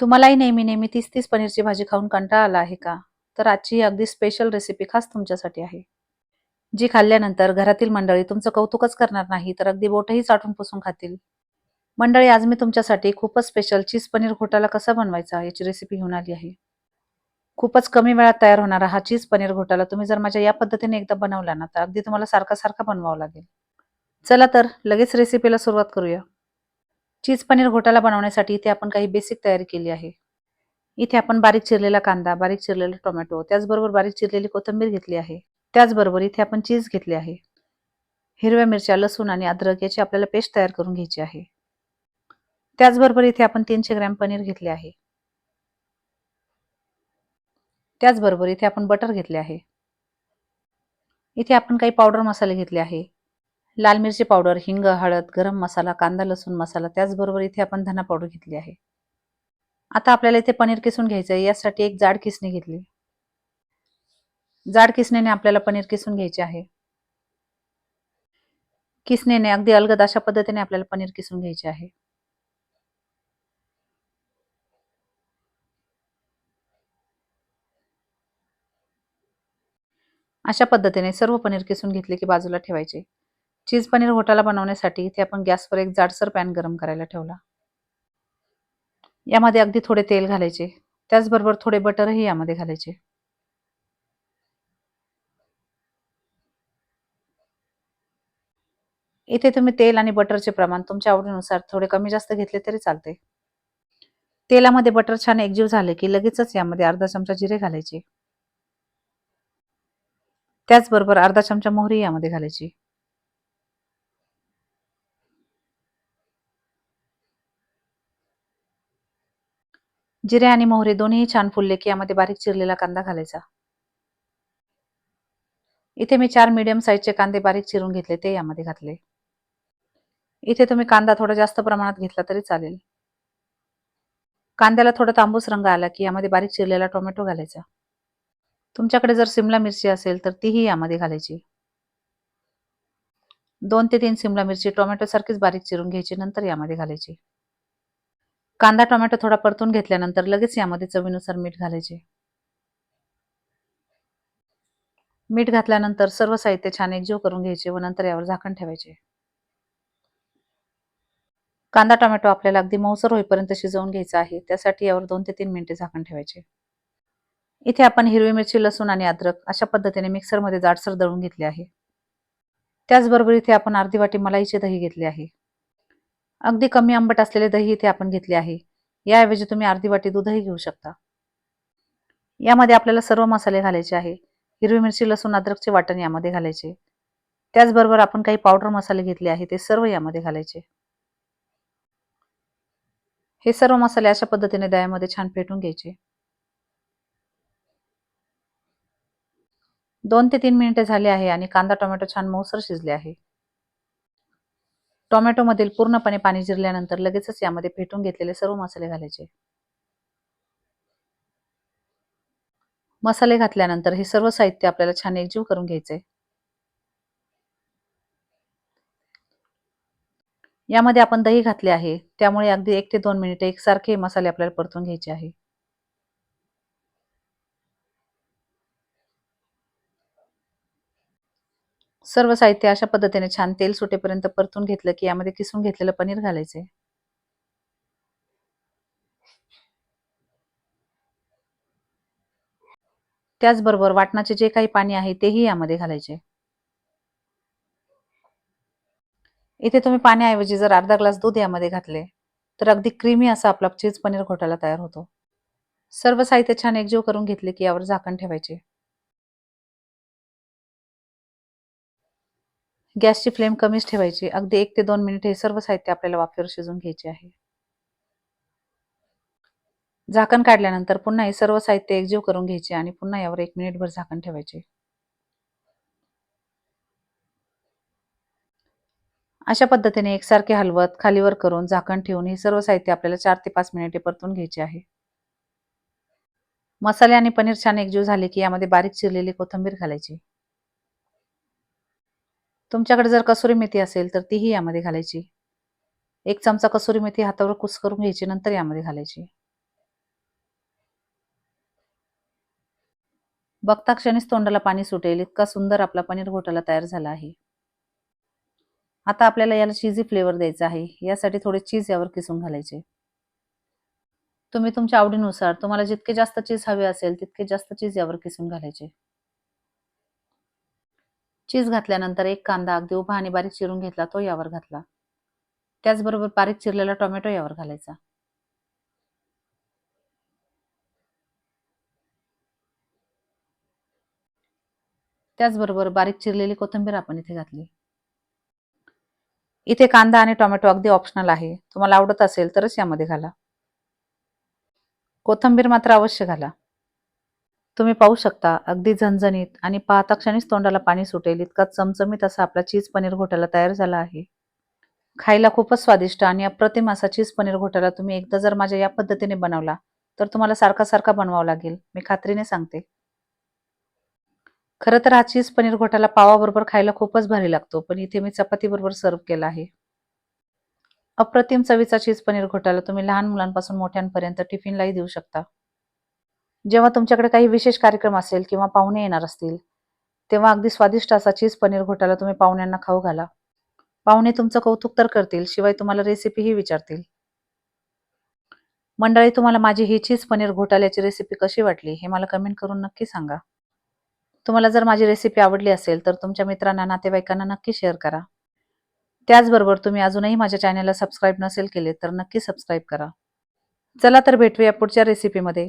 तुम्हालाही नेहमी नेहमी तीस तीस पनीरची भाजी खाऊन कंटाळा आला आहे का? तर आजची ही अगदी स्पेशल रेसिपी खास तुमच्यासाठी आहे. जी खाल्ल्यानंतर घरातील मंडळी तुमचं कौतुकच करणार नाही तर अगदी बोटही चाटून पुसून खातील. मंडळी आज मी तुमच्यासाठी खूपच स्पेशल चीज पनीर घोटाला कसा बनवायचा याची रेसिपी घेऊन आली आहे. खूपच कमी वेळात तयार होणारा हा चीज पनीर घोटाला तुम्ही जर माझ्या या पद्धतीने एकदा बनवला ना तर अगदी तुम्हाला सारखा सारखा बनवावा लागेल. चला तर लगेच रेसिपीला सुरुवात करूया. चीज पनीर घोटाला बनवण्यासाठी इथे आपण काही बेसिक तयारी केली आहे. इथे आपण बारीक चिरलेला कांदा बारीक चिरलेला टोमॅटो त्याचबरोबर बारीक चिरलेली कोथिंबीर घेतली आहे. त्याचबरोबर इथे आपण चीज घेतली आहे. हिरव्या मिरच्या लसूण आणि अद्रक याची आपल्याला पेस्ट तयार करून घ्यायची आहे. त्याचबरोबर इथे आपण तीनशे ग्रॅम पनीर घेतले आहे. त्याचबरोबर इथे आपण बटर घेतले आहे. इथे आपण काही पावडर मसाले घेतले आहे. लाल मिरची पावडर हिंग हळद गरम मसाला कांदा लसूण मसाला त्याचबरोबर इथे आपण धना पावडर घेतली आहे. आता आपल्याला इथे पनीर किसून घ्यायचं आहे यासाठी एक जाड किसणी घेतली. जाड किसणीने आपल्याला पनीर किसून घ्यायचे आहे. किसणीने अगदी अलगद अशा पद्धतीने आपल्याला पनीर किसून घ्यायचे आहे. अशा पद्धतीने सर्व पनीर किसून घेतले की बाजूला ठेवायचे. चीज पनीर घोटाला बनवण्यासाठी इथे आपण गॅसवर एक जाडसर पॅन गरम करायला ठेवला. यामध्ये अगदी थोडे तेल घालायचे. त्याचबरोबर थोडे बटरही यामध्ये घालायचे. इथे तुम्ही तेल आणि बटरचे प्रमाण तुमच्या आवडीनुसार थोडे कमी जास्त घेतले तरी चालते. तेलामध्ये बटर छान एकजीव झाले की लगेचच यामध्ये अर्धा चमचा जिरे घालायचे. त्याचबरोबर अर्धा चमचा मोहरी यामध्ये घालायची. जिरे आणि मोहरे दोन्ही छान फुलले की यामध्ये बारीक चिरलेला कांदा घालायचा. इथे मी चार मीडियम साईजचे कांदे बारीक चिरून घेतले ते यामध्ये घातले. इथे तुम्ही कांदा थोडा जास्त प्रमाणात घेतला तरी चालेल. कांद्याला थोडा तांबूस रंग आला की यामध्ये बारीक चिरलेला टोमॅटो घालायचा. तुमच्याकडे जर सिमला मिरची असेल तर तीही यामध्ये घालायची. दोन ते तीन सिमला मिरची टोमॅटो सारखीच बारीक चिरून घ्यायची नंतर यामध्ये घालायची. कांदा टोमॅटो थोडा परतून घेतल्यानंतर लगेच यामध्ये चवीनुसार मीठ घालायचे. मीठ घातल्यानंतर सर्व साहित्य छान एकजीव करून घ्यायचे व नंतर यावर झाकण ठेवायचे. कांदा टोमॅटो आपल्याला अगदी मऊसर होईपर्यंत शिजवून घ्यायचा आहे. त्यासाठी यावर दोन ते तीन मिनिटे झाकण ठेवायचे. इथे आपण हिरवी मिरची लसूण आणि अद्रक अशा पद्धतीने मिक्सरमध्ये जाडसर दळून घेतले आहे. त्याचबरोबर इथे आपण अर्धी वाटी मलाईचे दही घेतले आहे. अगदी कमी आंबट असलेले दही इथे आपण घेतले आहे. याऐवजी तुम्ही अर्धी वाटी दूधही घेऊ शकता. यामध्ये आपल्याला सर्व मसाले घालायचे आहे. हिरवी मिरची लसूण अद्रकचे वाटण यामध्ये घालायचे. त्याचबरोबर आपण काही पावडर मसाले घेतले आहे ते सर्व यामध्ये घालायचे. हे सर्व मसाले अशा पद्धतीने दह्यामध्ये छान फेटून घ्यायचे. दोन ते तीन मिनिटे झाले आहे आणि कांदा टोमॅटो छान मऊसर शिजले आहे. टोमॅटोमधील पूर्णपणे पाणी जिरल्यानंतर लगेचच यामध्ये फेटून घेतलेले सर्व मसाले घालायचे. मसाले घातल्यानंतर हे सर्व साहित्य आपल्याला छान एकजीव करून घ्यायचे. यामध्ये आपण दही घातले आहे त्यामुळे अगदी एक ते दोन मिनिटे एकसारखे मसाले आपल्याला परतून घ्यायचे आहे. सर्व साहित्य अशा पद्धतीने छान तेल सुटेपर्यंत परतून घेतलं की यामध्ये किसून घेतलेलं पनीर घालायचे. त्याचबरोबर वाटणाचे जे काही पाणी आहे तेही यामध्ये घालायचे. इथे तुम्ही पाण्याऐवजी जर अर्धा ग्लास दूध यामध्ये घातले तर अगदी क्रीमी असा आपला चीज पनीर घोटाला तयार होतो. सर्व साहित्य छान एकजीव करून घेतले की यावर झाकण ठेवायचे. गॅसची फ्लेम कमीच ठेवायची. अगदी एक ते दोन मिनिट हे सर्व साहित्य आपल्याला वाफेवर शिजून घ्यायचे आहे. झाकण काढल्यानंतर पुन्हा हे सर्व साहित्य एकजीव करून घ्यायचे आणि पुन्हा यावर एक मिनिटभर झाकण ठेवायचे. अशा पद्धतीने एकसारखे हलवत खालीवर करून झाकण ठेवून हे सर्व साहित्य आपल्याला चार ते पाच मिनिटे परतून घ्यायचे आहे. मसाले आणि पनीर छान एकजीव झाले की यामध्ये बारीक चिरलेली कोथिंबीर घालायची. तुमच्याकडे जर कसुरी मेथी असेल तर तीही यामध्ये घालायची. एक चमचा कसुरी मेथी हातावर कुस करून घ्यायची नंतर यामध्ये घालायची. बघता क्षणीच तोंडाला पाणी सुटेल. इतका सुंदर आपला पनीर घोटाला तयार झाला आहे. आता आपल्याला याला चीजी फ्लेवर द्यायचा आहे. यासाठी थोडे चीज यावर किसून घालायचे. तुम्ही तुमच्या आवडीनुसार तुम्हाला जितके जास्त चीज हवे असेल तितके जास्त चीज यावर किसून घालायचे. चीज घातल्यानंतर एक कांदा अगदी उभा आणि बारीक चिरून घेतला तो यावर घातला. त्याचबरोबर बारीक चिरलेला टोमॅटो यावर घालायचा. त्याचबरोबर बारीक चिरलेली कोथिंबीर आपण इथे घातली. इथे कांदा आणि टोमॅटो अगदी ऑप्शनल आहे. तुम्हाला आवडत असेल तरच यामध्ये घाला. कोथिंबीर मात्र अवश्य घाला. तुम्ही पाहू शकता अगदी झणझणीत आणि पाहता क्षणीच तोंडाला पाणी सुटेल इतका चमचमीत असा आपला चीज पनीर घोटाला तयार झाला आहे. खायला खूपच स्वादिष्ट आणि अप्रतिम असा चीज पनीर घोटाला तुम्ही एकदा जर माझ्या या पद्धतीने बनवला तर तुम्हाला सारखा सारखा बनवावा लागेल. मी खात्रीने सांगते. खरं तर हा चीज पनीर घोटाला पावाबरोबर खायला खूपच भारी लागतो पण इथे मी चपाती बरोबर सर्व केला आहे. अप्रतिम चवीचा चीज पनीर घोटाला तुम्ही लहान मुलांपासून मोठ्यांपर्यंत टिफिनलाही देऊ शकता. जेव्हा तुमच्याकडे काही विशेष कार्यक्रम असेल किंवा पाहुणे येणार असतील तेव्हा अगदी स्वादिष्ट असा चीज पनीर घोटाला तुम्ही पाहुण्यांना खाऊ घाला. पाहुणे तुमचं कौतुक तर करतील शिवाय तुम्हाला रेसिपीही विचारतील. मंडळी तुम्हाला माझी ही चीज पनीर घोटाल्याची रेसिपी कशी वाटली हे मला कमेंट करून नक्की सांगा. तुम्हाला जर माझी रेसिपी आवडली असेल तर तुमच्या मित्रांना नातेवाईकांना नक्की शेअर करा. त्याचबरोबर तुम्ही अजूनही माझ्या चॅनलला सबस्क्राईब नसेल केले तर नक्की सबस्क्राईब करा. चला तर भेटूया पुढच्या रेसिपीमध्ये